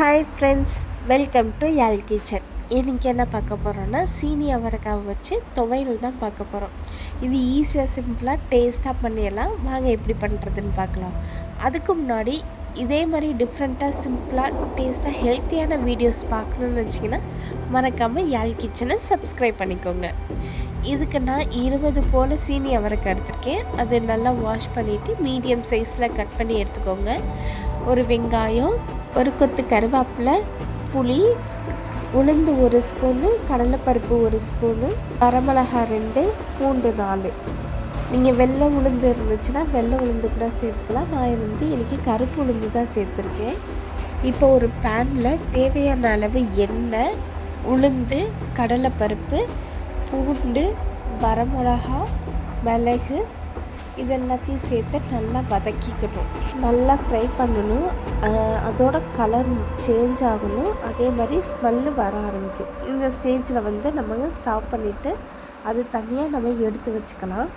Hi friends welcome to யால் kitchen இன்றைக்கி என்ன பார்க்க போகிறோன்னா சீனி அவரைக்காவை வச்சு துவையல் தான் பார்க்க போகிறோம் இது ஈஸியாக சிம்பிளாக டேஸ்ட்டாக பண்ணிடலாம். வாங்க எப்படி பண்ணுறதுன்னு பார்க்கலாம். அதுக்கு முன்னாடி இதே மாதிரி டிஃப்ரெண்ட்டாக சிம்பிளாக டேஸ்ட்டாக ஹெல்த்தியான வீடியோஸ் பார்க்கணுன்னு வச்சிங்கன்னா மறக்காமல் யாழ் கிச்சனை சப்ஸ்கிரைப் பண்ணிக்கோங்க. இதுக்கு நான் இருபது போல் சீனி அவரை எடுத்திருக்கேன். அது நல்லா வாஷ் பண்ணிவிட்டு மீடியம் சைஸில் கட் பண்ணி எடுத்துக்கோங்க. ஒரு வெங்காயம் ஒரு கொத்து கருவேப்பிலை புளி உளுந்து ஒரு ஸ்பூனு கடலைப்பருப்பு ஒரு ஸ்பூனு வரமிளகா ரெண்டு பூண்டு நாலு. நீங்கள் வெள்ளை உளுந்து இருந்துச்சுன்னா வெள்ளை உளுந்து கூட சேர்த்துக்கலாம். நான் வந்து எனக்கு கருப்பு உளுந்து தான் சேர்த்துருக்கேன். இப்போ ஒரு பேனில் தேவையான அளவு எண்ணெய் உளுந்து கடலைப்பருப்பு பூண்டு வரமிளகா மிளகு இது எல்லாத்தையும் சேர்த்து நல்லா வதக்கிக்கணும். நல்லா ஃப்ரை பண்ணணும். அதோட கலர் சேஞ்ச் ஆகணும். அதே மாதிரி ஸ்மெல்லு வர ஆரம்பிக்கும். இந்த ஸ்டேஜில் வந்து நம்ம ஸ்டாப் பண்ணிவிட்டு அது தனியாக நம்ம எடுத்து வச்சுக்கலாம்.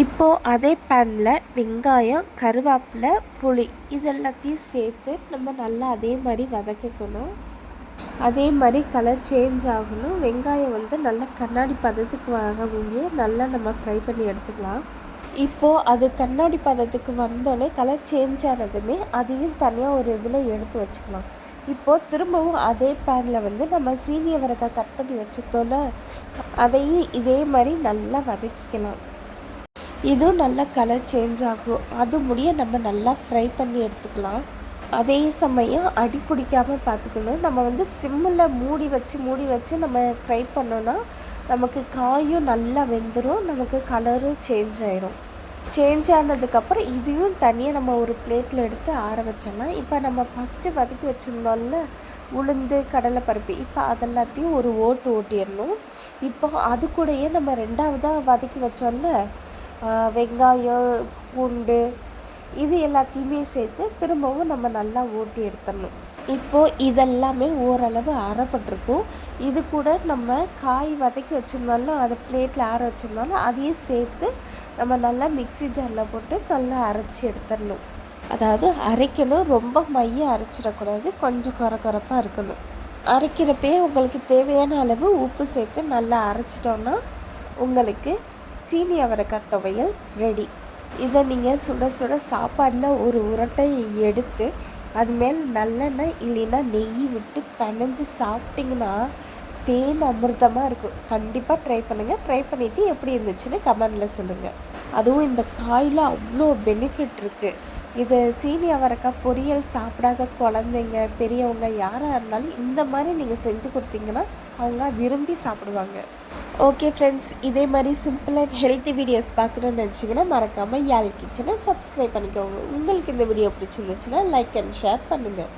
இப்போது அதே பேனில் வெங்காயம் கருவேப்பிலை புளி இது எல்லாத்தையும் சேர்த்து நம்ம நல்லா அதே மாதிரி வதக்கிக்கணும். அதே மாதிரி கலர் சேஞ்ச் ஆகணும். வெங்காயம் வந்து நல்லா கண்ணாடி பதத்துக்கு வரவுமே நல்லா நம்ம ஃப்ரை பண்ணி எடுத்துக்கலாம். இப்போது அது கண்ணாடி பதத்துக்கு வந்தோடனே கலர் சேஞ்ச் ஆனதுமே அதையும் தனியாக ஒரு இதில் எடுத்து வச்சுக்கலாம். இப்போது திரும்பவும் அதே பேனில் வந்து நம்ம சீனி கட் பண்ணி வச்சுட்டோம்ல அதையும் இதே மாதிரி நல்லா வதக்கிக்கலாம். இதுவும் நல்லா கலர் சேஞ்ச் ஆகும். அது முடிய நம்ம நல்லா ஃப்ரை பண்ணி எடுத்துக்கலாம். அதே சமயம் அடி பிடிக்காமல் பார்த்துக்கணும். நம்ம வந்து சிம்மில் மூடி வச்சு மூடி வச்சு நம்ம ஃப்ரை பண்ணோன்னா நமக்கு காயும் நல்லா வெந்துடும் நமக்கு கலரும் சேஞ்ச் ஆயிரும். சேஞ்ச் ஆனதுக்கப்புறம் இதையும் தனியாக நம்ம ஒரு பிளேட்டில் எடுத்து ஆற வச்சோம்னா இப்போ நம்ம ஃபஸ்ட்டு வதக்கி வச்சுருந்தோம்ல உளுந்து கடலைப்பருப்பு இப்போ அதெல்லாத்தையும் ஒரு ஓட்டு ஓட்டிடணும். இப்போ அது கூடயே நம்ம ரெண்டாவதாக வதக்கி வச்சோம்ல வெங்காயம் பூண்டு இது எல்லாத்தையுமே சேர்த்து திரும்பவும் நம்ம நல்லா ஓட்டி எடுத்துடணும். இப்போது இதெல்லாமே ஓரளவு அரைப்பட்டிருக்கும். இது கூட நம்ம காய் வதக்கி வச்சுருந்தாலும் அதை பிளேட்டில் ஆற வச்சுருந்தாலும் அதையும் சேர்த்து நம்ம நல்லா மிக்சி ஜாரில் போட்டு நல்லா அரைச்சி எடுத்துடணும். அதாவது அரைக்கணும். ரொம்ப மைய அரைச்சிடக்கூடாது. கொஞ்சம் குறை குறைப்பாக இருக்கணும். அரைக்கிறப்பே உங்களுக்கு தேவையான அளவு உப்பு சேர்த்து நல்லா அரைச்சிட்டோன்னா உங்களுக்கு சீனி அவரைக்காய் துவையல் ரெடி. இதை நீங்கள் சுட சுட சாப்பாடில் ஒரு உருட்டை எடுத்து அது மேல் நல்லெண்ணெய் இல்லைன்னா நெய் விட்டு பிணைஞ்சு சாப்பிட்டிங்கன்னா தேன் அமிர்தமாக இருக்கும். கண்டிப்பாக ட்ரை பண்ணுங்கள் ட்ரை பண்ணிவிட்டு எப்படி இருந்துச்சுன்னு கமெண்டில் சொல்லுங்கள் அதுவும் இந்த காயில் அவ்வளோ பெனிஃபிட் இருக்குது இது சீனி அவரைக்காய் பொரியல் சாப்பிடாத குழந்தைங்க பெரியவங்க யாராக இருந்தாலும் இந்த மாதிரி நீங்கள் செஞ்சு கொடுத்தீங்கன்னா அவங்க விரும்பி சாப்பிடுவாங்க. ஓகே ஃப்ரெண்ட்ஸ் இதே மாதிரி சிம்பிள் அண்ட் ஹெல்த்தி வீடியோஸ் பார்க்கணுன்னு நினச்சிங்கன்னா மறக்காமல் யாழ் கிச்சனை சப்ஸ்கிரைப் பண்ணிக்கோங்க. உங்களுக்கு இந்த வீடியோ பிடிச்சிருந்துச்சுன்னா லைக் அண்ட் ஷேர் பண்ணுங்கள்